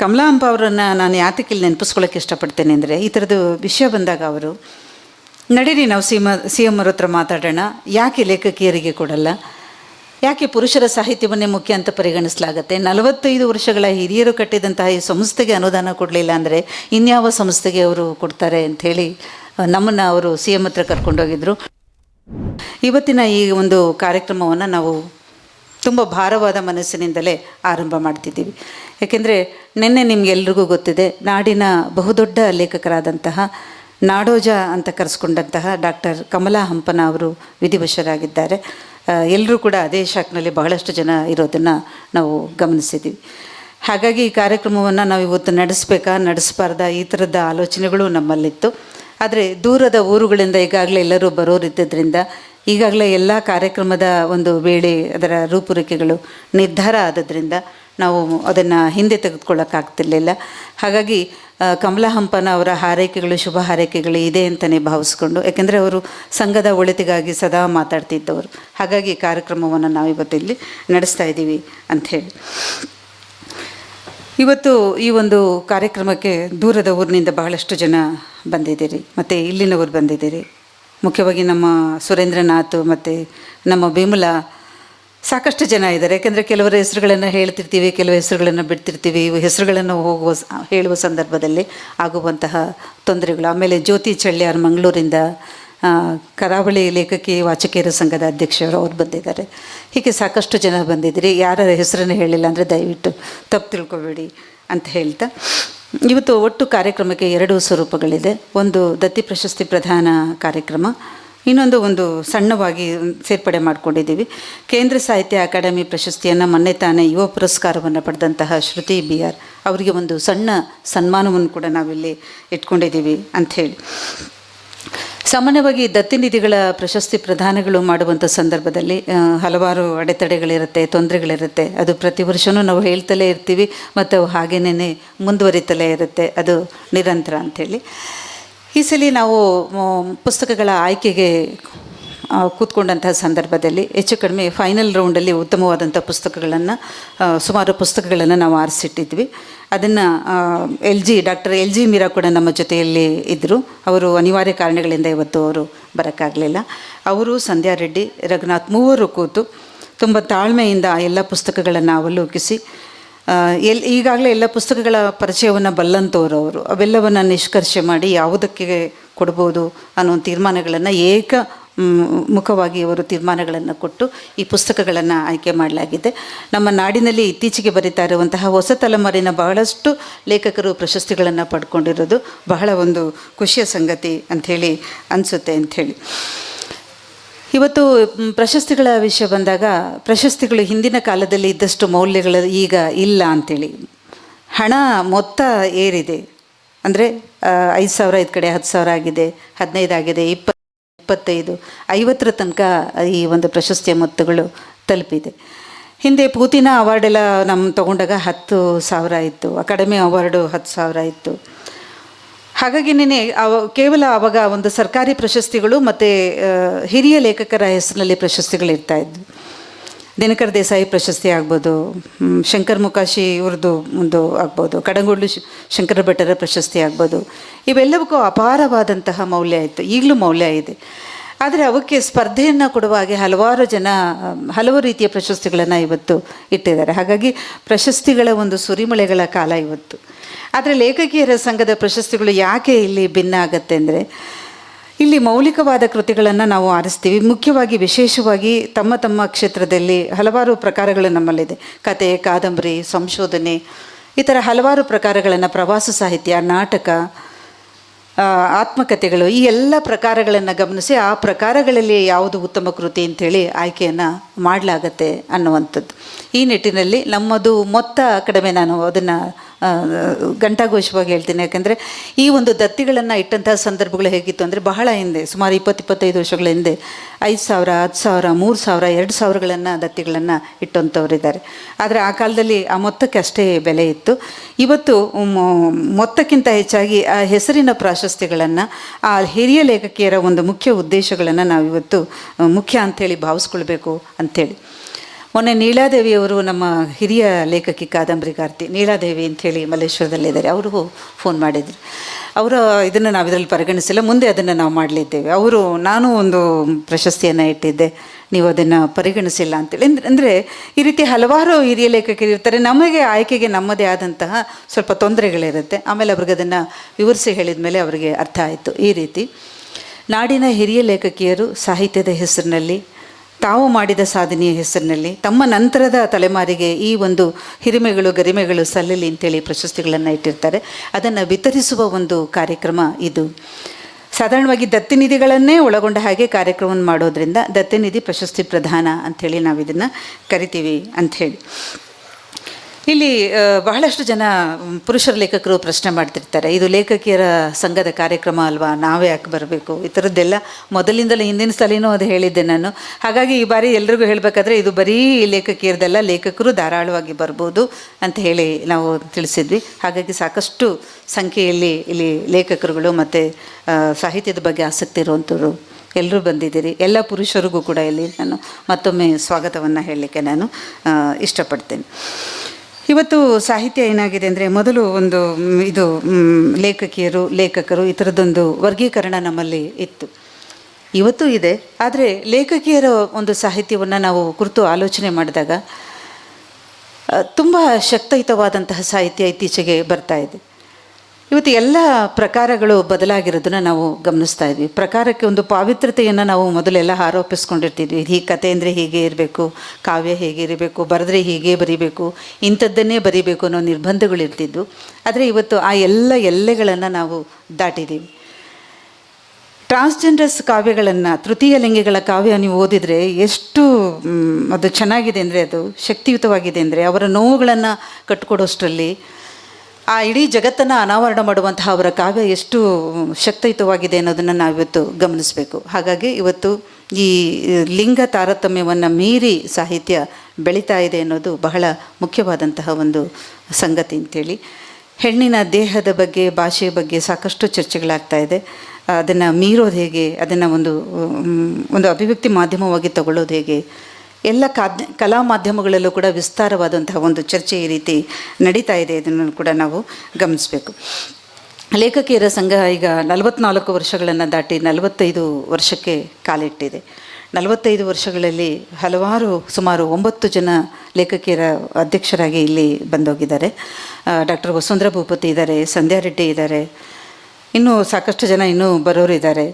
ಕಮಲಾಂಬ ಅವರನ್ನು ನಾನು ಯಾತಕ್ಕೆ ಇಲ್ಲಿ ನೆನಪಿಸ್ಕೊಳ್ಳೋಕೆ ಇಷ್ಟಪಡ್ತೇನೆ ಅಂದರೆ, ಈ ಥರದ್ದು ವಿಷಯ ಬಂದಾಗ ಅವರು, ನಡೀರಿ ನಾವು ಸಿ ಸಿ ಎಂ ಅವ್ರ ಹತ್ರ ಮಾತಾಡೋಣ. ಯಾಕೆ ಲೇಖಕಿಯರಿಗೆ ಕೊಡಲ್ಲ? ಯಾಕೆ ಪುರುಷರ ಸಾಹಿತ್ಯವನ್ನೇ ಮುಖ್ಯ ಅಂತ ಪರಿಗಣಿಸಲಾಗುತ್ತೆ? ನಲವತ್ತೈದು ವರ್ಷಗಳ ಹಿರಿಯರು ಕಟ್ಟಿದಂತಹ ಈ ಸಂಸ್ಥೆಗೆ ಅನುದಾನ ಕೊಡಲಿಲ್ಲ ಅಂದರೆ, ಇನ್ಯಾವ ಸಂಸ್ಥೆಗೆ ಅವರು ಕೊಡ್ತಾರೆ? ಅಂಥೇಳಿ ನಮ್ಮನ್ನು ಅವರು ಸಿ ಎಂ ಹತ್ರ ಕರ್ಕೊಂಡೋಗಿದ್ದರು ಇವತ್ತಿನ ಈ ಒಂದು ಕಾರ್ಯಕ್ರಮವನ್ನು ನಾವು ತುಂಬ ಭಾರವಾದ ಮನಸ್ಸಿನಿಂದಲೇ ಆರಂಭ ಮಾಡ್ತಿದ್ದೀವಿ. ಏಕೆಂದರೆ ನಿನ್ನೆ ನಿಮಗೆಲ್ರಿಗೂ ಗೊತ್ತಿದೆ, ನಾಡಿನ ಬಹುದೊಡ್ಡ ಲೇಖಕರಾದಂತಹ ನಾಡೋಜ ಅಂತ ಕರೆಸ್ಕೊಂಡಂತಹ ಡಾಕ್ಟರ್ ಕಮಲಾ ಹಂಪನ ಅವರು ವಿಧಿವಶರಾಗಿದ್ದಾರೆ. ಎಲ್ಲರೂ ಕೂಡ ಅದೇ ಶಾಕ್ನಲ್ಲಿ ಬಹಳಷ್ಟು ಜನ ಇರೋದನ್ನು ನಾವು ಗಮನಿಸಿದ್ದೀವಿ. ಹಾಗಾಗಿ ಈ ಕಾರ್ಯಕ್ರಮವನ್ನು ನಾವು ಇವತ್ತು ನಡೆಸಬೇಕಾ, ನಡೆಸಬಾರ್ದ, ಈ ಥರದ ಆಲೋಚನೆಗಳು ನಮ್ಮಲ್ಲಿತ್ತು. ಆದರೆ ದೂರದ ಊರುಗಳಿಂದ ಈಗಾಗಲೇ ಎಲ್ಲರೂ ಬರೋರಿದ್ದರಿಂದ ಈಗಾಗಲೇ ಎಲ್ಲ ಕಾರ್ಯಕ್ರಮದ ಒಂದು ವೇಳೆ ಅದರ ರೂಪುರೇಖೆಗಳು ನಿರ್ಧಾರ ಆದದ್ರಿಂದ ನಾವು ಅದನ್ನು ಹಿಂದೆ ತೆಗೆದುಕೊಳ್ಳೋಕ್ಕಾಗ್ತಿರ್ಲಿಲ್ಲ. ಹಾಗಾಗಿ ಕಮಲಾ ಹಂಪನ ಅವರ ಹಾರೈಕೆಗಳು, ಶುಭ ಹಾರೈಕೆಗಳು ಇದೆ ಅಂತಲೇ ಭಾವಿಸ್ಕೊಂಡು, ಯಾಕೆಂದರೆ ಅವರು ಸಂಘದ ಒಳಿತಿಗಾಗಿ ಸದಾ ಮಾತಾಡ್ತಿದ್ದವರು. ಹಾಗಾಗಿ ಕಾರ್ಯಕ್ರಮವನ್ನು ನಾವು ಇವತ್ತಿಲ್ಲಿ ನಡೆಸ್ತಾ ಇದ್ದೀವಿ ಅಂಥೇಳಿ ಇವತ್ತು ಈ ಒಂದು ಕಾರ್ಯಕ್ರಮಕ್ಕೆ ದೂರದ ಊರಿನಿಂದ ಬಹಳಷ್ಟು ಜನ ಬಂದಿದ್ದೀರಿ. ಮತ್ತು ಇಲ್ಲಿನವರು ಬಂದಿದ್ದೀರಿ. ಮುಖ್ಯವಾಗಿ ನಮ್ಮ ಸುರೇಂದ್ರನಾಥ್ ಮತ್ತು ನಮ್ಮ ಬಿಮಲ ಸಾಕಷ್ಟು ಜನ ಇದ್ದಾರೆ. ಯಾಕೆಂದರೆ ಕೆಲವರ ಹೆಸರುಗಳನ್ನು ಹೇಳ್ತಿರ್ತೀವಿ ಕೆಲವು ಹೆಸರುಗಳನ್ನು ಬಿಡ್ತಿರ್ತೀವಿ ಇವು ಹೆಸರುಗಳನ್ನು ಹೋಗುವ ಹೇಳುವ ಸಂದರ್ಭದಲ್ಲಿ ಆಗುವಂತಹ ತೊಂದರೆಗಳು. ಆಮೇಲೆ ಜ್ಯೋತಿ ಚಳ್ಳ್ಯಾರ್ ಮಂಗಳೂರಿಂದ ಕರಾವಳಿ ಲೇಖಕಿ ವಾಚಕಿಯರ ಸಂಘದ ಅಧ್ಯಕ್ಷರು ಅವ್ರು ಬಂದಿದ್ದಾರೆ. ಹೀಗೆ ಸಾಕಷ್ಟು ಜನ ಬಂದಿದ್ದೀರಿ. ಯಾರ ಹೆಸರನ್ನು ಹೇಳಿಲ್ಲ ಅಂದರೆ ದಯವಿಟ್ಟು ತಪ್ಪು ತಿಳ್ಕೊಬೇಡಿ ಅಂತ ಹೇಳ್ತಾ. ಇವತ್ತು ಒಟ್ಟು ಕಾರ್ಯಕ್ರಮಕ್ಕೆ ಎರಡು ಸ್ವರೂಪಗಳಿದೆ. ಒಂದು ದತ್ತಿ ಪ್ರಶಸ್ತಿ ಪ್ರಧಾನ ಕಾರ್ಯಕ್ರಮ, ಇನ್ನೊಂದು ಒಂದು ಸಣ್ಣವಾಗಿ ಸೇರ್ಪಡೆ ಮಾಡಿಕೊಂಡಿದ್ದೀವಿ. ಕೇಂದ್ರ ಸಾಹಿತ್ಯ ಅಕಾಡೆಮಿ ಪ್ರಶಸ್ತಿಯನ್ನು ಮೊನ್ನೆ ತಾನೇ ಯುವ ಪುರಸ್ಕಾರವನ್ನು ಪಡೆದಂತಹ ಶ್ರುತಿ ಬಿ ಆರ್ ಅವರಿಗೆ ಒಂದು ಸಣ್ಣ ಸನ್ಮಾನವನ್ನು ಕೂಡ ನಾವಿಲ್ಲಿ ಇಟ್ಕೊಂಡಿದ್ದೀವಿ ಅಂಥೇಳಿ ಸಾಮಾನ್ಯವಾಗಿ ದತ್ತಿ ನಿಧಿಗಳ ಪ್ರಶಸ್ತಿ ಪ್ರದಾನಗಳು ಮಾಡುವಂಥ ಸಂದರ್ಭದಲ್ಲಿ ಹಲವಾರು ಅಡೆತಡೆಗಳಿರುತ್ತೆ, ತೊಂದರೆಗಳಿರುತ್ತೆ. ಅದು ಪ್ರತಿ ವರ್ಷವೂ ನಾವು ಹೇಳ್ತಲೇ ಇರ್ತೀವಿ, ಮತ್ತು ಅವು ಹಾಗೇನೇ ಮುಂದುವರಿತಲೇ ಇರುತ್ತೆ. ಅದು ನಿರಂತರ ಅಂಥೇಳಿ. ಈ ಸಲ ನಾವು ಪುಸ್ತಕಗಳ ಆಯ್ಕೆಗೆ ಕೂತ್ಕೊಂಡಂತಹ ಸಂದರ್ಭದಲ್ಲಿ ಹೆಚ್ಚು ಕಡಿಮೆ ಫೈನಲ್ ರೌಂಡಲ್ಲಿ ಉತ್ತಮವಾದಂಥ ಪುಸ್ತಕಗಳನ್ನು ಸುಮಾರು ಪುಸ್ತಕಗಳನ್ನು ನಾವು ಆರಿಸಿಟ್ಟಿದ್ವಿ. ಅದನ್ನು L G doctor L G Meera ಕೂಡ ನಮ್ಮ ಜೊತೆಯಲ್ಲಿ ಇದ್ದರು ಅವರು ಅನಿವಾರ್ಯ ಕಾರಣಗಳಿಂದ ಇವತ್ತು ಅವರು ಬರೋಕ್ಕಾಗಲಿಲ್ಲ. ಅವರು ಸಂಧ್ಯಾ ರೆಡ್ಡಿ, ರಘುನಾಥ್ ಮೂವರು ಕೂತು ತುಂಬ ತಾಳ್ಮೆಯಿಂದ ಎಲ್ಲ ಪುಸ್ತಕಗಳನ್ನು ಅವಲೋಕಿಸಿ ಎಲ್, ಈಗಾಗಲೇ ಎಲ್ಲ ಪುಸ್ತಕಗಳ ಪರಿಚಯವನ್ನು ಬಲ್ಲಂತವರು ಅವರು. ಅವೆಲ್ಲವನ್ನು ನಿಷ್ಕರ್ಷೆ ಮಾಡಿ ಯಾವುದಕ್ಕೆ ಕೊಡ್ಬೋದು ಅನ್ನೋ ತೀರ್ಮಾನಗಳನ್ನು ಏಕ ಮುಖವಾಗಿ ಅವರು ತೀರ್ಮಾನಗಳನ್ನು ಕೊಟ್ಟು ಈ ಪುಸ್ತಕಗಳನ್ನು ಆಯ್ಕೆ ಮಾಡಲಾಗಿದೆ. ನಮ್ಮ ನಾಡಿನಲ್ಲಿ ಇತ್ತೀಚೆಗೆ ಬರೀತಾ ಇರುವಂತಹ ಹೊಸ ತಲೆಮಾರಿನ ಬಹಳಷ್ಟು ಲೇಖಕರು ಪ್ರಶಸ್ತಿಗಳನ್ನು ಪಡ್ಕೊಂಡಿರೋದು ಬಹಳ ಒಂದು ಖುಷಿಯ ಸಂಗತಿ ಅಂಥೇಳಿ ಅನಿಸುತ್ತೆ ಅಂಥೇಳಿ ಇವತ್ತು ಪ್ರಶಸ್ತಿಗಳ ವಿಷಯ ಬಂದಾಗ ಪ್ರಶಸ್ತಿಗಳು ಹಿಂದಿನ ಕಾಲದಲ್ಲಿ ಇದ್ದಷ್ಟು ಮೌಲ್ಯಗಳು ಈಗ ಇಲ್ಲ ಅಂಥೇಳಿ ಹಣ ಮೊತ್ತ ಏರಿದೆ. ಅಂದರೆ ಐದು ಸಾವಿರ, ಐದು ಕಡೆ ಹತ್ತು ಸಾವಿರ ಆಗಿದೆ, ಹದಿನೈದು ಆಗಿದೆ ಇಪ್ಪ ಇಪ್ಪತ್ತೈದು, ಐವತ್ತರ ತನಕ ಈ ಒಂದು ಪ್ರಶಸ್ತಿಯ ಮೊತ್ತಗಳು ತಲುಪಿದೆ. ಹಿಂದೆ ಪೂತಿನ ಅವಾರ್ಡೆಲ್ಲ ನಮ್ಮ ತಗೊಂಡಾಗ ಹತ್ತು ಸಾವಿರ ಇತ್ತು ಅಕಾಡೆಮಿ ಅವಾರ್ಡು ಹತ್ತು ಸಾವಿರ ಇತ್ತು. ಹಾಗಾಗಿ ನೆನೆ ಅವ, ಕೇವಲ ಆವಾಗ ಒಂದು ಸರ್ಕಾರಿ ಪ್ರಶಸ್ತಿಗಳು ಮತ್ತು ಹಿರಿಯ ಲೇಖಕರ ಹೆಸರಿನಲ್ಲಿ ಪ್ರಶಸ್ತಿಗಳು ಇರ್ತಾ ಇದ್ವು. ದಿನಕರ್ ದೇಸಾಯಿ ಪ್ರಶಸ್ತಿ ಆಗ್ಬೋದು. ಶಂಕರ್ ಮುಕಾಶಿ ಇವ್ರದ್ದು ಒಂದು ಆಗ್ಬೋದು. ಕಡಂಗೋಡ್ಲು ಶಂಕರ ಭಟ್ಟರ ಪ್ರಶಸ್ತಿ ಆಗ್ಬೋದು. ಇವೆಲ್ಲವಕ್ಕೂ ಅಪಾರವಾದಂತಹ ಮೌಲ್ಯ ಇತ್ತು. ಈಗಲೂ ಮೌಲ್ಯ ಇದೆ. ಆದರೆ ಅವಕ್ಕೆ ಸ್ಪರ್ಧೆಯನ್ನು ಕೊಡುವ ಹಾಗೆ ಹಲವಾರು ಜನ, ಹಲವು ರೀತಿಯ ಪ್ರಶಸ್ತಿಗಳನ್ನು ಇವತ್ತು ಇಟ್ಟಿದ್ದಾರೆ. ಹಾಗಾಗಿ ಪ್ರಶಸ್ತಿಗಳ ಒಂದು ಸುರಿಮಳೆಗಳ ಕಾಲ ಇವತ್ತು. ಆದರೆ ಲೇಖಕಿಯರ ಸಂಘದ ಪ್ರಶಸ್ತಿಗಳು ಯಾಕೆ ಇಲ್ಲಿ ಭಿನ್ನ ಆಗತ್ತೆ ಅಂದರೆ ಇಲ್ಲಿ ಮೌಲಿಕವಾದ ಕೃತಿಗಳನ್ನು ನಾವು ಆರಿಸ್ತೀವಿ. ಮುಖ್ಯವಾಗಿ, ವಿಶೇಷವಾಗಿ ತಮ್ಮ ತಮ್ಮ ಕ್ಷೇತ್ರದಲ್ಲಿ ಹಲವಾರು ಪ್ರಕಾರಗಳು ನಮ್ಮಲ್ಲಿದೆ. ಕತೆ, ಕಾದಂಬರಿ, ಸಂಶೋಧನೆ, ಈ ಥರ ಹಲವಾರು ಪ್ರಕಾರಗಳನ್ನು ಪ್ರವಾಸ ಸಾಹಿತ್ಯ, ನಾಟಕ ಆತ್ಮಕಥೆಗಳು ಈ ಎಲ್ಲ ಪ್ರಕಾರಗಳನ್ನು ಗಮನಿಸಿ ಆ ಪ್ರಕಾರಗಳಲ್ಲಿ ಯಾವುದು ಉತ್ತಮ ಕೃತಿ ಅಂಥೇಳಿ ಆಯ್ಕೆಯನ್ನು ಮಾಡಲಾಗತ್ತೆ ಅನ್ನುವಂಥದ್ದು. ಈ ನಿಟ್ಟಿನಲ್ಲಿ ನಮ್ಮದು ಮೊತ್ತ ಕಡಿಮೆ ನಾನು ಅದನ್ನು ಘಂಟಾಘೋಷವಾಗಿ ಹೇಳ್ತೀನಿ. ಯಾಕೆಂದರೆ ಈ ಒಂದು ದತ್ತಿಗಳನ್ನು ಇಟ್ಟಂತಹ ಸಂದರ್ಭಗಳು ಹೇಗಿತ್ತು ಅಂದರೆ ಬಹಳ ಹಿಂದೆ, ಸುಮಾರು ಇಪ್ಪತ್ತು ಇಪ್ಪತ್ತೈದು ವರ್ಷಗಳ ಹಿಂದೆ, ಐದು ಸಾವಿರ, ಹತ್ತು ಸಾವಿರ, ಮೂರು ಸಾವಿರ, ಎರಡು ಸಾವಿರಗಳನ್ನು ದತ್ತಿಗಳನ್ನು ಇಟ್ಟಂಥವ್ರಿದ್ದಾರೆ ಆದರೆ ಆ ಕಾಲದಲ್ಲಿ ಆ ಮೊತ್ತಕ್ಕೆ ಅಷ್ಟೇ ಬೆಲೆ ಇತ್ತು. ಇವತ್ತು ಮೊತ್ತಕ್ಕಿಂತ ಹೆಚ್ಚಾಗಿ ಆ ಹೆಸರಿನ ಪ್ರಾಶಸ್ತ್ಯಗಳನ್ನು, ಆ ಹಿರಿಯ ಲೇಖಕಿಯರ ಒಂದು ಮುಖ್ಯ ಉದ್ದೇಶಗಳನ್ನು ನಾವಿವತ್ತು, ಮುಖ್ಯ ಅಂಥೇಳಿ ಭಾವಿಸ್ಕೊಳ್ಬೇಕು ಅಂಥೇಳಿ ಮೊನ್ನೆ ನೀಲಾದೇವಿಯವರು ನಮ್ಮ ಹಿರಿಯ ಲೇಖಕಿ ಕಾದಂಬರಿಗಾರ್ತಿ ನೀಲಾದೇವಿ ಅಂಥೇಳಿ ಮಲ್ಲೇಶ್ವರದಲ್ಲಿದ್ದಾರೆ, ಅವರು ಫೋನ್ ಮಾಡಿದ್ರು. ಅವರು ಇದನ್ನು ನಾವು ಇದರಲ್ಲಿ ಪರಿಗಣಿಸಿಲ್ಲ, ಮುಂದೆ ಅದನ್ನು ನಾವು ಮಾಡಲಿದ್ದೇವೆ. ಅವರು, ನಾನು ಒಂದು ಪ್ರಶಸ್ತಿಯನ್ನು ಇಟ್ಟಿದ್ದೆ, ನೀವು ಅದನ್ನು ಪರಿಗಣಿಸಿಲ್ಲ ಅಂತೇಳಿ. ಅಂದರೆ ಅಂದರೆ ಈ ರೀತಿ ಹಲವಾರು ಹಿರಿಯ ಲೇಖಕರು ಇರ್ತಾರೆ. ನಮಗೆ ಆಯ್ಕೆಗೆ ನಮ್ಮದೇ ಆದಂತಹ ಸ್ವಲ್ಪ ತೊಂದರೆಗಳಿರುತ್ತೆ. ಆಮೇಲೆ ಅವ್ರಿಗೆ ಅದನ್ನು ವಿವರಿಸಿ ಹೇಳಿದ ಮೇಲೆ ಅವರಿಗೆ ಅರ್ಥ ಆಯಿತು. ಈ ರೀತಿ ನಾಡಿನ ಹಿರಿಯ ಲೇಖಕಿಯರು ಸಾಹಿತ್ಯದ ಹೆಸರಿನಲ್ಲಿ ತಾವು ಮಾಡಿದ ಸಾಧನೆಯ ಹೆಸರಿನಲ್ಲಿ ತಮ್ಮ ನಂತರದ ತಲೆಮಾರಿಗೆ ಈ ಒಂದು ಹಿರಿಮೆಗಳು, ಗರಿಮೆಗಳು ಸಲ್ಲಲಿ ಅಂತೇಳಿ ಪ್ರಶಸ್ತಿಗಳನ್ನು ಇಟ್ಟಿರ್ತಾರೆ. ಅದನ್ನು ವಿತರಿಸುವ ಒಂದು ಕಾರ್ಯಕ್ರಮ ಇದು. ಸಾಧಾರಣವಾಗಿ ದತ್ತಿನಿಧಿಗಳನ್ನೇ ಒಳಗೊಂಡ ಹಾಗೆ ಕಾರ್ಯಕ್ರಮವನ್ನು ಮಾಡೋದರಿಂದ ದತ್ತಿನಿಧಿ ಪ್ರಶಸ್ತಿ ಪ್ರಧಾನ ಅಂಥೇಳಿ ನಾವು ಇದನ್ನು ಕರಿತೀವಿ ಅಂಥೇಳಿ. ಇಲ್ಲಿ ಬಹಳಷ್ಟು ಜನ ಪುರುಷರ ಲೇಖಕರು ಪ್ರಶ್ನೆ ಮಾಡ್ತಿರ್ತಾರೆ. ಇದು ಲೇಖಕಿಯರ ಸಂಘದ ಕಾರ್ಯಕ್ರಮ ಅಲ್ವಾ? ನಾವೇ ಯಾಕೆ ಬರಬೇಕು? ಈ ಥರದ್ದೆಲ್ಲ ಮೊದಲಿಂದಲೇ ಹಿಂದಿನ ಸಲಿನೂ ಅದು ಹೇಳಿದ್ದೆ ನಾನು. ಹಾಗಾಗಿ ಈ ಬಾರಿ ಎಲ್ರಿಗೂ ಹೇಳಬೇಕಾದ್ರೆ, ಇದು ಬರೀ ಲೇಖಕಿಯರದೆಲ್ಲ ಲೇಖಕರು ಧಾರಾಳವಾಗಿ ಬರ್ಬೋದು ಅಂತ ಹೇಳಿ ನಾವು ತಿಳಿಸಿದ್ವಿ. ಹಾಗಾಗಿ ಸಾಕಷ್ಟು ಸಂಖ್ಯೆಯಲ್ಲಿ ಇಲ್ಲಿ ಲೇಖಕರುಗಳು ಮತ್ತು ಸಾಹಿತ್ಯದ ಬಗ್ಗೆ ಆಸಕ್ತಿ ಇರುವಂಥವ್ರು ಎಲ್ಲರೂ ಬಂದಿದ್ದೀರಿ. ಎಲ್ಲ ಪುರುಷರಿಗೂ ಕೂಡ ಇಲ್ಲಿ ನಾನು ಮತ್ತೊಮ್ಮೆ ಸ್ವಾಗತವನ್ನು ಹೇಳಲಿಕ್ಕೆ ನಾನು ಇಷ್ಟಪಡ್ತೇನೆ. ಇವತ್ತು ಸಾಹಿತ್ಯ ಏನಾಗಿದೆ ಅಂದರೆ ಮೊದಲು ಒಂದು ಇದು ಲೇಖಕಿಯರು, ಲೇಖಕರು ಈ ಥರದ್ದೊಂದು ವರ್ಗೀಕರಣ ನಮ್ಮಲ್ಲಿ ಇತ್ತು. ಇವತ್ತು ಇದೆ. ಆದರೆ ಲೇಖಕಿಯರ ಒಂದು ಸಾಹಿತ್ಯವನ್ನು ನಾವು ಕುರಿತು ಆಲೋಚನೆ ಮಾಡಿದಾಗ ತುಂಬ ಶಕ್ತಯುತವಾದಂತಹ ಸಾಹಿತ್ಯ ಇತ್ತೀಚೆಗೆ ಬರ್ತಾ ಇದೆ. ಇವತ್ತು ಎಲ್ಲ ಪ್ರಕಾರಗಳು ಬದಲಾಗಿರೋದನ್ನ ನಾವು ಗಮನಿಸ್ತಾ ಇದ್ವಿ. ಪ್ರಕಾರಕ್ಕೆ ಒಂದು ಪಾವಿತ್ರತೆಯನ್ನು ನಾವು ಮೊದಲೆಲ್ಲ ಆರೋಪಿಸ್ಕೊಂಡಿರ್ತಿದ್ವಿ. ಈ ಕತೆ ಅಂದರೆ ಹೀಗೆ ಇರಬೇಕು, ಕಾವ್ಯ ಹೇಗೆ ಇರಬೇಕು, ಬರೆದ್ರೆ ಹೀಗೆ ಬರಿಬೇಕು, ಇಂಥದ್ದನ್ನೇ ಬರಿಬೇಕು ಅನ್ನೋ ನಿರ್ಬಂಧಗಳಿರ್ತಿದ್ವು ಆದರೆ ಇವತ್ತು ಆ ಎಲ್ಲ ಎಲ್ಲೆಗಳನ್ನು ನಾವು ದಾಟಿದ್ದೀವಿ ಟ್ರಾನ್ಸ್ಜೆಂಡರ್ಸ್ ಕಾವ್ಯಗಳನ್ನು, ತೃತೀಯ ಲಿಂಗಿಗಳ ಕಾವ್ಯ ನೀವು ಓದಿದರೆ ಎಷ್ಟು ಅದು ಚೆನ್ನಾಗಿದೆ ಅಂದರೆ, ಅದು ಶಕ್ತಿಯುತವಾಗಿದೆ ಅಂದರೆ, ಅವರ ನೋವುಗಳನ್ನು ಕಟ್ಟಿಕೊಡೋಷ್ಟರಲ್ಲಿ ಆ ಇಡೀ ಜಗತ್ತನ್ನು ಅನಾವರಣ ಮಾಡುವಂತಹ ಅವರ ಕಾವ್ಯ ಎಷ್ಟು ಶಕ್ತಯುತವಾಗಿದೆ ಅನ್ನೋದನ್ನು ನಾವಿವತ್ತು ಗಮನಿಸಬೇಕು. ಹಾಗಾಗಿ ಇವತ್ತು ಈ ಲಿಂಗ ತಾರತಮ್ಯವನ್ನು ಮೀರಿ ಸಾಹಿತ್ಯ ಬೆಳೀತಾ ಇದೆ ಅನ್ನೋದು ಬಹಳ ಮುಖ್ಯವಾದಂತಹ ಒಂದು ಸಂಗತಿ ಅಂತೇಳಿ. ಹೆಣ್ಣಿನ ದೇಹದ ಬಗ್ಗೆ, ಭಾಷೆಯ ಬಗ್ಗೆ ಸಾಕಷ್ಟು ಚರ್ಚೆಗಳಾಗ್ತಾ ಇದೆ. ಅದನ್ನು ಮೀರೋದು ಹೇಗೆ, ಅದನ್ನು ಒಂದು ಒಂದು ಅಭಿವ್ಯಕ್ತಿ ಮಾಧ್ಯಮವಾಗಿ ತಗೊಳ್ಳೋದು ಹೇಗೆ ಎಲ್ಲ ಕಲಾ ಮಾಧ್ಯಮಗಳಲ್ಲೂ ಕೂಡ ವಿಸ್ತಾರವಾದಂತಹ ಒಂದು ಚರ್ಚೆ ಈ ರೀತಿ ನಡೀತಾ ಇದೆ. ಇದನ್ನು ಕೂಡ ನಾವು ಗಮನಿಸಬೇಕು. ಲೇಖಕಿಯರ ಸಂಘ ಈಗ ನಲವತ್ನಾಲ್ಕು ವರ್ಷಗಳನ್ನು ದಾಟಿ ನಲವತ್ತೈದು ವರ್ಷಕ್ಕೆ ಕಾಲಿಟ್ಟಿದೆ. ನಲವತ್ತೈದು ವರ್ಷಗಳಲ್ಲಿ ಹಲವಾರು, ಸುಮಾರು ಒಂಬತ್ತು ಜನ ಲೇಖಕಿಯರ ಅಧ್ಯಕ್ಷರಾಗಿ ಇಲ್ಲಿ ಬಂದೋಗಿದ್ದಾರೆ. ಡಾಕ್ಟರ್ ವಸುಂಧರಾ ಭೂಪತಿ ಇದ್ದಾರೆ, ಸಂಧ್ಯಾ ರೆಡ್ಡಿ ಇದ್ದಾರೆ. ಇನ್ನೂ ಸಾಕಷ್ಟು ಜನ ಇನ್ನೂ ಬರೋರು ಇದ್ದಾರೆ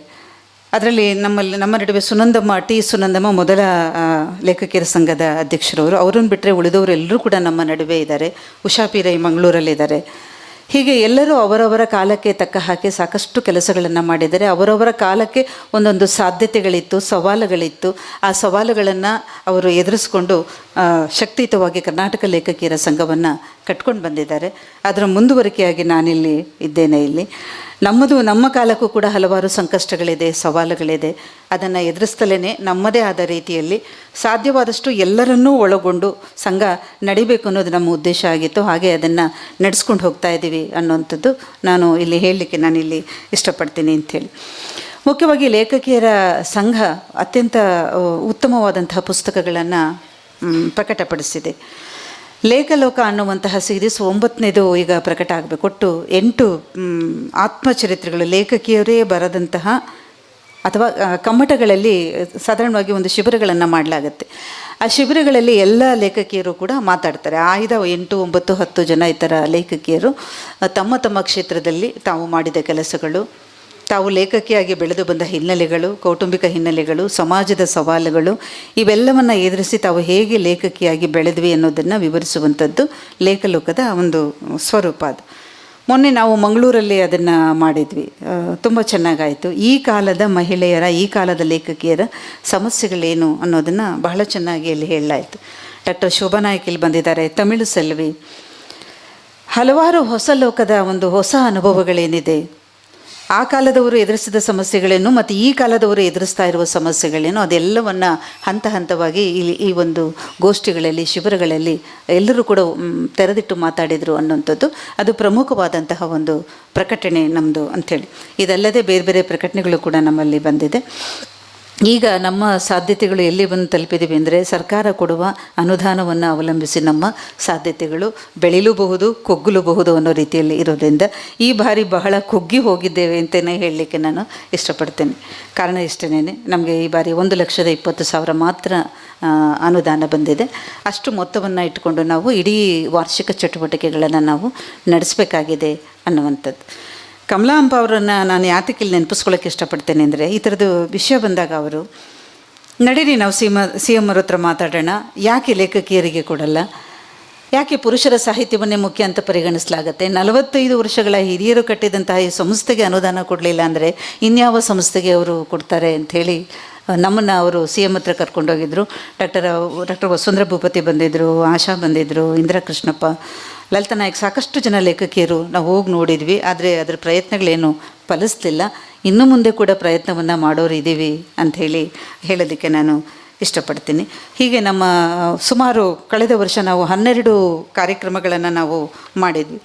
ಅದರಲ್ಲಿ ನಮ್ಮಲ್ಲಿ, ನಮ್ಮ ನಡುವೆ ಸುನಂದಮ್ಮ, ಟಿ ಸುನಂದಮ್ಮ ಮೊದಲ ಲೇಖಕಿಯರ ಸಂಘದ ಅಧ್ಯಕ್ಷರವರು. ಅವರನ್ನು ಬಿಟ್ಟರೆ ಉಳಿದವರು ಎಲ್ಲರೂ ಕೂಡ ನಮ್ಮ ನಡುವೆ ಇದ್ದಾರೆ. ಉಷಾ ಪೀರೈ ಮಂಗಳೂರಲ್ಲಿದ್ದಾರೆ. ಹೀಗೆ ಎಲ್ಲರೂ ಅವರವರ ಕಾಲಕ್ಕೆ ತಕ್ಕ ಹಾಕಿ ಸಾಕಷ್ಟು ಕೆಲಸಗಳನ್ನು ಮಾಡಿದ್ದಾರೆ. ಅವರವರ ಕಾಲಕ್ಕೆ ಒಂದೊಂದು ಸಾಧ್ಯತೆಗಳಿತ್ತು, ಸವಾಲುಗಳಿತ್ತು. ಆ ಸವಾಲುಗಳನ್ನು ಅವರು ಎದುರಿಸ್ಕೊಂಡು ಶಕ್ತಿಯುತವಾಗಿ ಕರ್ನಾಟಕ ಲೇಖಕಿಯರ ಸಂಘವನ್ನು ಕಟ್ಕೊಂಡು ಬಂದಿದ್ದಾರೆ. ಅದರ ಮುಂದುವರಿಕೆಯಾಗಿ ನಾನಿಲ್ಲಿ ಇದ್ದೇನೆ ಇಲ್ಲಿ. ನಮ್ಮದು, ನಮ್ಮ ಕಾಲಕ್ಕೂ ಕೂಡ ಹಲವಾರು ಸಂಕಷ್ಟಗಳಿದೆ, ಸವಾಲುಗಳಿದೆ. ಅದನ್ನು ಎದುರಿಸ್ತಲೇ ನಮ್ಮದೇ ಆದ ರೀತಿಯಲ್ಲಿ ಸಾಧ್ಯವಾದಷ್ಟು ಎಲ್ಲರನ್ನೂ ಒಳಗೊಂಡು ಸಂಘ ನಡಿಬೇಕು ಅನ್ನೋದು ನಮ್ಮ ಉದ್ದೇಶ ಆಗಿತ್ತು. ಹಾಗೆ ಅದನ್ನು ನಡೆಸ್ಕೊಂಡು ಹೋಗ್ತಾ ಇದ್ದೀವಿ ಅನ್ನೋಂಥದ್ದು ನಾನು ಇಲ್ಲಿ ಹೇಳಲಿಕ್ಕೆ ನಾನಿಲ್ಲಿ ಇಷ್ಟಪಡ್ತೀನಿ ಅಂಥೇಳಿ. ಮುಖ್ಯವಾಗಿ ಲೇಖಕಿಯರ ಸಂಘ ಅತ್ಯಂತ ಉತ್ತಮವಾದಂತಹ ಪುಸ್ತಕಗಳನ್ನು ಪ್ರಕಟಪಡಿಸಿದೆ. ಲೇಖಲೋಕ ಅನ್ನುವಂತಹ ಸೀರೀಸ್ ಒಂಬತ್ತನೇದು ಈಗ ಪ್ರಕಟ ಆಗಬೇಕು. ಒಟ್ಟು ಎಂಟು ಆತ್ಮಚರಿತ್ರೆಗಳು ಲೇಖಕಿಯರೇ ಬರದಂತಹ ಅಥವಾ ಕಮ್ಮಟಗಳಲ್ಲಿ ಸಾಧಾರಣವಾಗಿ ಒಂದು ಶಿಬಿರಗಳನ್ನು ಮಾಡಲಾಗುತ್ತೆ. ಆ ಶಿಬಿರಗಳಲ್ಲಿ ಎಲ್ಲ ಲೇಖಕಿಯರು ಕೂಡ ಮಾತಾಡ್ತಾರೆ. ಆಯ್ದ ಎಂಟು, ಒಂಬತ್ತು, ಹತ್ತು ಜನ ಥರ ಲೇಖಕಿಯರು ತಮ್ಮ ತಮ್ಮ ಕ್ಷೇತ್ರದಲ್ಲಿ ತಾವು ಮಾಡಿದ ಕೆಲಸಗಳು ತಾವು ಲೇಖಕಿಯಾಗಿ ಬೆಳೆದು ಬಂದ ಹಿನ್ನೆಲೆಗಳು, ಕೌಟುಂಬಿಕ ಹಿನ್ನೆಲೆಗಳು, ಸಮಾಜದ ಸವಾಲುಗಳು, ಇವೆಲ್ಲವನ್ನು ಎದುರಿಸಿ ತಾವು ಹೇಗೆ ಲೇಖಕಿಯಾಗಿ ಬೆಳೆದ್ವಿ ಅನ್ನೋದನ್ನು ವಿವರಿಸುವಂಥದ್ದು ಲೇಖಲೋಕದ ಒಂದು ಸ್ವರೂಪ ಅದು. ಮೊನ್ನೆ ನಾವು ಮಂಗಳೂರಲ್ಲಿ ಅದನ್ನು ಮಾಡಿದ್ವಿ. ತುಂಬ ಚೆನ್ನಾಗಾಯಿತು. ಈ ಕಾಲದ ಮಹಿಳೆಯರ, ಈ ಕಾಲದ ಲೇಖಕಿಯರ ಸಮಸ್ಯೆಗಳೇನು ಅನ್ನೋದನ್ನು ಬಹಳ ಚೆನ್ನಾಗಿ ಅಲ್ಲಿ ಹೇಳಲಾಯಿತು. ಡಾಕ್ಟರ್ ಶೋಭಾ ನಾಯಕ್ ಇಲ್ಲಿ ಬಂದಿದ್ದಾರೆ, ತಮಿಳು ಸೆಲ್ವಿ. ಹಲವಾರು ಹೊಸ ಲೋಕದ ಒಂದು ಹೊಸ ಅನುಭವಗಳೇನಿದೆ. ಆ ಕಾಲದವರು ಎದುರಿಸಿದ ಸಮಸ್ಯೆಗಳೇನು ಮತ್ತು ಈ ಕಾಲದವರು ಎದುರಿಸ್ತಾ ಇರುವ ಸಮಸ್ಯೆಗಳೇನು, ಅದೆಲ್ಲವನ್ನು ಹಂತ ಹಂತವಾಗಿ ಇಲ್ಲಿ ಈ ಒಂದು ಗೋಷ್ಠಿಗಳಲ್ಲಿ, ಶಿಬಿರಗಳಲ್ಲಿ ಎಲ್ಲರೂ ಕೂಡ ತೆರೆದಿಟ್ಟು ಮಾತಾಡಿದರು ಅನ್ನುವಂಥದ್ದು ಅದು ಪ್ರಮುಖವಾದಂತಹ ಒಂದು ಪ್ರಕಟಣೆ ನಮ್ಮದು ಅಂಥೇಳಿ. ಇದಲ್ಲದೆ ಬೇರೆ ಬೇರೆ ಪ್ರಕಟಣೆಗಳು ಕೂಡ ನಮ್ಮಲ್ಲಿ ಬಂದಿದೆ. ಈಗ ನಮ್ಮ ಸಾಧ್ಯತೆಗಳು ಎಲ್ಲಿ ಬಂದು ತಲುಪಿದ್ದೀವಿ ಅಂದರೆ ಸರ್ಕಾರ ಕೊಡುವ ಅನುದಾನವನ್ನು ಅವಲಂಬಿಸಿ ನಮ್ಮ ಸಾಧ್ಯತೆಗಳು ಬೆಳಿಲೂಬಹುದು, ಕುಗ್ಗಲೂಬಹುದು ಅನ್ನೋ ರೀತಿಯಲ್ಲಿ ಇರೋದ್ರಿಂದ ಈ ಬಾರಿ ಬಹಳ ಕುಗ್ಗಿ ಹೋಗಿದ್ದೇವೆ ಅಂತಲೇ ಹೇಳಲಿಕ್ಕೆ ನಾನು ಇಷ್ಟಪಡ್ತೇನೆ. ಕಾರಣ ಇಷ್ಟೇನೆ ನಮಗೆ ಈ ಬಾರಿ ಒಂದು ಲಕ್ಷದ ಇಪ್ಪತ್ತು ಸಾವಿರ ಮಾತ್ರ ಅನುದಾನ ಬಂದಿದೆ. ಅಷ್ಟು ಮೊತ್ತವನ್ನು ಇಟ್ಕೊಂಡು ನಾವು ಇಡೀ ವಾರ್ಷಿಕ ಚಟುವಟಿಕೆಗಳನ್ನು ನಾವು ನಡೆಸಬೇಕಾಗಿದೆ ಅನ್ನುವಂಥದ್ದು. ಕಮಲಾಂಬ ಅವರನ್ನು ನಾನು ಯಾತಕ್ಕೆ ಇಲ್ಲಿ ನೆನಪಿಸ್ಕೊಳ್ಳೋಕೆ ಇಷ್ಟಪಡ್ತೇನೆ ಅಂದರೆ, ಈ ಥರದ್ದು ವಿಷಯ ಬಂದಾಗ ಅವರು, ನಡೀರಿ ನಾವು ಸಿ ಸಿ ಎಂ ಹತ್ರ ಮಾತಾಡೋಣ, ಯಾಕೆ ಲೇಖಕಿಯರಿಗೆ ಕೊಡಲ್ಲ? ಯಾಕೆ ಪುರುಷರ ಸಾಹಿತ್ಯವನ್ನೇ ಮುಖ್ಯ ಅಂತ ಪರಿಗಣಿಸಲಾಗುತ್ತೆ? ನಲವತ್ತೈದು ವರ್ಷಗಳ ಹಿರಿಯರು ಕಟ್ಟಿದಂತಹ ಈ ಸಂಸ್ಥೆಗೆ ಅನುದಾನ ಕೊಡಲಿಲ್ಲ ಅಂದರೆ ಇನ್ಯಾವ ಸಂಸ್ಥೆಗೆ ಅವರು ಕೊಡ್ತಾರೆ ಅಂಥೇಳಿ ನಮ್ಮನ್ನು ಅವರು ಸಿ ಎಂ ಹತ್ರ ಕರ್ಕೊಂಡೋಗಿದ್ದರು ಡಾಕ್ಟರ್ ಡಾಕ್ಟರ್ ವಸುಂಧ್ರ ಭೂಪತಿ ಬಂದಿದ್ದರು ಆಶಾ ಬಂದಿದ್ದರು ಇಂದಿರಾ ಕೃಷ್ಣಪ್ಪ ಲಲಿತಾ ನಾಯಕ್ ಸಾಕಷ್ಟು ಜನ ಲೇಖಕಿಯರು ನಾವು ಹೋಗಿ ನೋಡಿದ್ವಿ, ಆದರೆ ಅದರ ಪ್ರಯತ್ನಗಳೇನು ಫಲಿಸ್ಲಿಲ್ಲ. ಇನ್ನು ಮುಂದೆ ಕೂಡ ಪ್ರಯತ್ನವನ್ನು ಮಾಡೋರು ಇದ್ದೀವಿ ಅಂಥೇಳಿ ಹೇಳೋದಕ್ಕೆ ನಾನು ಇಷ್ಟಪಡ್ತೀನಿ. ಹೀಗೆ ನಮ್ಮ, ಸುಮಾರು ಕಳೆದ ವರ್ಷ ನಾವು ಹನ್ನೆರಡು ಕಾರ್ಯಕ್ರಮಗಳನ್ನು ನಾವು ಮಾಡಿದ್ವಿ.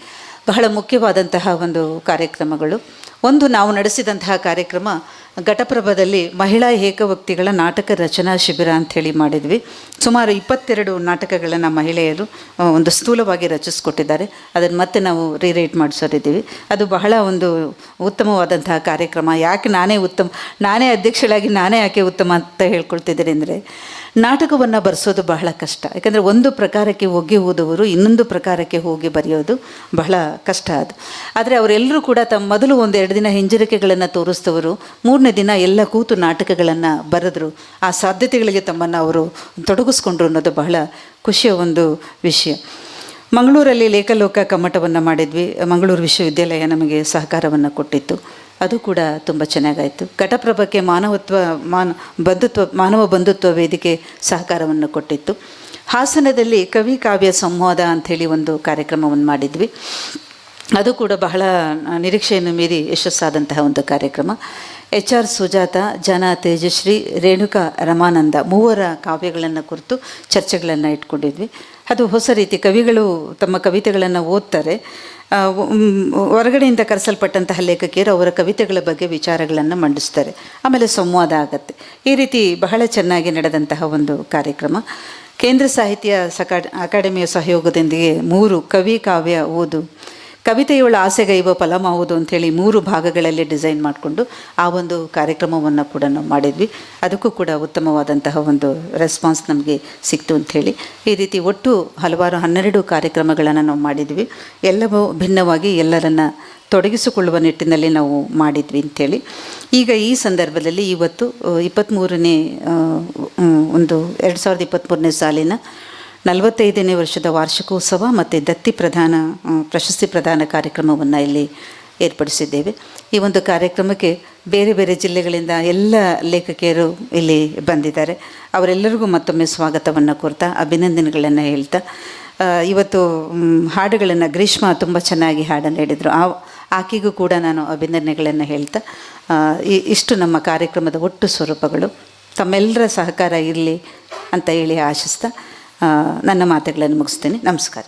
ಬಹಳ ಮುಖ್ಯವಾದಂತಹ ಒಂದು ಕಾರ್ಯಕ್ರಮಗಳು. ಒಂದು ನಾವು ನಡೆಸಿದಂತಹ ಕಾರ್ಯಕ್ರಮ ಘಟಪ್ರಭದಲ್ಲಿ ಮಹಿಳಾ ಏಕವ್ಯಕ್ತಿಗಳ ನಾಟಕ ರಚನಾ ಶಿಬಿರ ಅಂಥೇಳಿ ಮಾಡಿದ್ವಿ. ಸುಮಾರು ಇಪ್ಪತ್ತೆರಡು ನಾಟಕಗಳನ್ನು ಮಹಿಳೆಯರು ಒಂದು ಸ್ಥೂಲವಾಗಿ ರಚಿಸ್ಕೊಟ್ಟಿದ್ದಾರೆ. ಅದನ್ನು ಮತ್ತೆ ನಾವು ರೀರೈಟ್ ಮಾಡಿಸೋರಿದ್ದೀವಿ. ಅದು ಬಹಳ ಒಂದು ಉತ್ತಮವಾದಂತಹ ಕಾರ್ಯಕ್ರಮ. ಯಾಕೆ ನಾನೇ ಉತ್ತಮ, ನಾನೇ ಅಧ್ಯಕ್ಷಳಾಗಿ ನಾನೇ ಯಾಕೆ ಉತ್ತಮ ಅಂತ ಹೇಳ್ಕೊಳ್ತಿದ್ದೀನಿ ಅಂದರೆ, ನಾಟಕವನ್ನು ಬರೆಸೋದು ಬಹಳ ಕಷ್ಟ. ಯಾಕಂದರೆ ಒಂದು ಪ್ರಕಾರಕ್ಕೆ ಒಗ್ಗಿ ಓದುವರು ಇನ್ನೊಂದು ಪ್ರಕಾರಕ್ಕೆ ಹೋಗಿ ಬರೆಯೋದು ಬಹಳ ಕಷ್ಟ ಅದು. ಆದರೆ ಅವರೆಲ್ಲರೂ ಕೂಡ ತಮ್ಮ ಮೊದಲು ಒಂದು ಎರಡು ದಿನ ಹಿಂಜರಿಕೆಗಳನ್ನು ತೋರಿಸಿದವರು ಮೂರನೇ ದಿನ ಎಲ್ಲ ಕೂತು ನಾಟಕಗಳನ್ನು ಬರೆದ್ರು. ಆ ಸಾಧ್ಯತೆಗಳಿಗೆ ತಮ್ಮನ್ನು ಅವರು ತೊಡಗಿಸ್ಕೊಂಡ್ರು ಅನ್ನೋದು ಬಹಳ ಖುಷಿಯ ಒಂದು ವಿಷಯ. ಮಂಗಳೂರಲ್ಲಿ ಲೇಖಲೋಕ ಕಮ್ಮಟವನ್ನು ಮಾಡಿದ್ವಿ. ಮಂಗಳೂರು ವಿಶ್ವವಿದ್ಯಾಲಯ ನಮಗೆ ಸಹಕಾರವನ್ನು ಕೊಟ್ಟಿತ್ತು. ಅದು ಕೂಡ ತುಂಬ ಚೆನ್ನಾಗಾಯಿತು. ಘಟಪ್ರಭಕ್ಕೆ ಮಾನವತ್ವ, ಮಾನ, ಬಂಧುತ್ವ, ಮಾನವ ಬಂಧುತ್ವ ವೇದಿಕೆ ಸಹಕಾರವನ್ನು ಕೊಟ್ಟಿತ್ತು. ಹಾಸನದಲ್ಲಿ ಕವಿ ಕಾವ್ಯ ಸಂವಾದ ಅಂಥೇಳಿ ಒಂದು ಕಾರ್ಯಕ್ರಮವನ್ನು ಮಾಡಿದ್ವಿ. ಅದು ಕೂಡ ಬಹಳ ನಿರೀಕ್ಷೆಯನ್ನು ಮೀರಿ ಯಶಸ್ಸಾದಂತಹ ಒಂದು ಕಾರ್ಯಕ್ರಮ. ಎಚ್ ಆರ್ ಸುಜಾತ, ಜನ ತೇಜಶ್ರೀ, ರೇಣುಕಾ ರಮಾನಂದ ಮೂವರ ಕಾವ್ಯಗಳನ್ನು ಕುರಿತು ಚರ್ಚೆಗಳನ್ನು ಇಟ್ಕೊಂಡಿದ್ವಿ. ಅದು ಹೊಸ ರೀತಿ ಕವಿಗಳು ತಮ್ಮ ಕವಿತೆಗಳನ್ನು ಓದ್ತಾರೆ. ಹೊರಗಡೆಯಿಂದ ಕರೆಸಲ್ಪಟ್ಟಂತಹ ಲೇಖಕಿಯರು ಅವರ ಕವಿತೆಗಳ ಬಗ್ಗೆ ವಿಚಾರಗಳನ್ನು ಮಂಡಿಸ್ತಾರೆ. ಆಮೇಲೆ ಸಂವಾದ ಆಗತ್ತೆ. ಈ ರೀತಿ ಬಹಳ ಚೆನ್ನಾಗಿ ನಡೆದಂತಹ ಒಂದು ಕಾರ್ಯಕ್ರಮ. ಕೇಂದ್ರ ಸಾಹಿತ್ಯ ಸಕಾ, ಅಕಾಡೆಮಿಯ ಸಹಯೋಗದೊಂದಿಗೆ ಮೂರು ಕವಿ ಕಾವ್ಯ ಓದು. ಕವಿತೆಯುಳ್ಳ ಆಸೆಗೈವ ಫಲಮಾವುದು ಅಂಥೇಳಿ ಮೂರು ಭಾಗಗಳಲ್ಲಿ ಡಿಸೈನ್ ಮಾಡಿಕೊಂಡು ಆ ಒಂದು ಕಾರ್ಯಕ್ರಮವನ್ನು ಕೂಡ ನಾವು ಮಾಡಿದ್ವಿ. ಅದಕ್ಕೂ ಕೂಡ ಉತ್ತಮವಾದಂತಹ ಒಂದು ರೆಸ್ಪಾನ್ಸ್ ನಮಗೆ ಸಿಕ್ತು ಅಂಥೇಳಿ ಈ ರೀತಿ ಒಟ್ಟು ಹಲವಾರು ಹನ್ನೆರಡು ಕಾರ್ಯಕ್ರಮಗಳನ್ನು ನಾವು ಮಾಡಿದ್ವಿ. ಎಲ್ಲವೂ ಭಿನ್ನವಾಗಿ ಎಲ್ಲರನ್ನ ತೊಡಗಿಸಿಕೊಳ್ಳುವ ನಿಟ್ಟಿನಲ್ಲಿ ನಾವು ಮಾಡಿದ್ವಿ ಅಂಥೇಳಿ ಈಗ ಈ ಸಂದರ್ಭದಲ್ಲಿ ಇವತ್ತು ಇಪ್ಪತ್ತ್ಮೂರನೇ ಒಂದು ಎರಡು ಸಾವಿರದ ಇಪ್ಪತ್ತ್ಮೂರನೇ ಸಾಲಿನ ನಲವತ್ತೈದನೇ ವರ್ಷದ ವಾರ್ಷಿಕೋತ್ಸವ ಮತ್ತು ದತ್ತಿ ಪ್ರಧಾನ ಪ್ರಶಸ್ತಿ ಪ್ರದಾನ ಕಾರ್ಯಕ್ರಮವನ್ನು ಇಲ್ಲಿ ಏರ್ಪಡಿಸಿದ್ದೇವೆ. ಈ ಒಂದು ಕಾರ್ಯಕ್ರಮಕ್ಕೆ ಬೇರೆ ಬೇರೆ ಜಿಲ್ಲೆಗಳಿಂದ ಎಲ್ಲ ಲೇಖಕಿಯರು ಇಲ್ಲಿ ಬಂದಿದ್ದಾರೆ. ಅವರೆಲ್ಲರಿಗೂ ಮತ್ತೊಮ್ಮೆ ಸ್ವಾಗತವನ್ನು ಕೋರ್ತಾ, ಅಭಿನಂದನೆಗಳನ್ನು ಹೇಳ್ತಾ ಇವತ್ತು ಹಾಡುಗಳನ್ನು ಗ್ರೀಷ್ಮ ತುಂಬ ಚೆನ್ನಾಗಿ ಹಾಡನ್ನು ಹೇಳಿದರು. ಆ, ಆಕೆಗೂ ಕೂಡ ನಾನು ಅಭಿನಂದನೆಗಳನ್ನು ಹೇಳ್ತಾ ಇಷ್ಟು ನಮ್ಮ ಕಾರ್ಯಕ್ರಮದ ಒಟ್ಟು ಸ್ವರೂಪಗಳು. ತಮ್ಮೆಲ್ಲರ ಸಹಕಾರ ಇರಲಿ ಅಂತ ಹೇಳಿ ಆಶಿಸ್ತಾ ನನ್ನ ಮಾತುಗಳನ್ನು ಮುಗಿಸ್ತೇನೆ. ನಮಸ್ಕಾರ.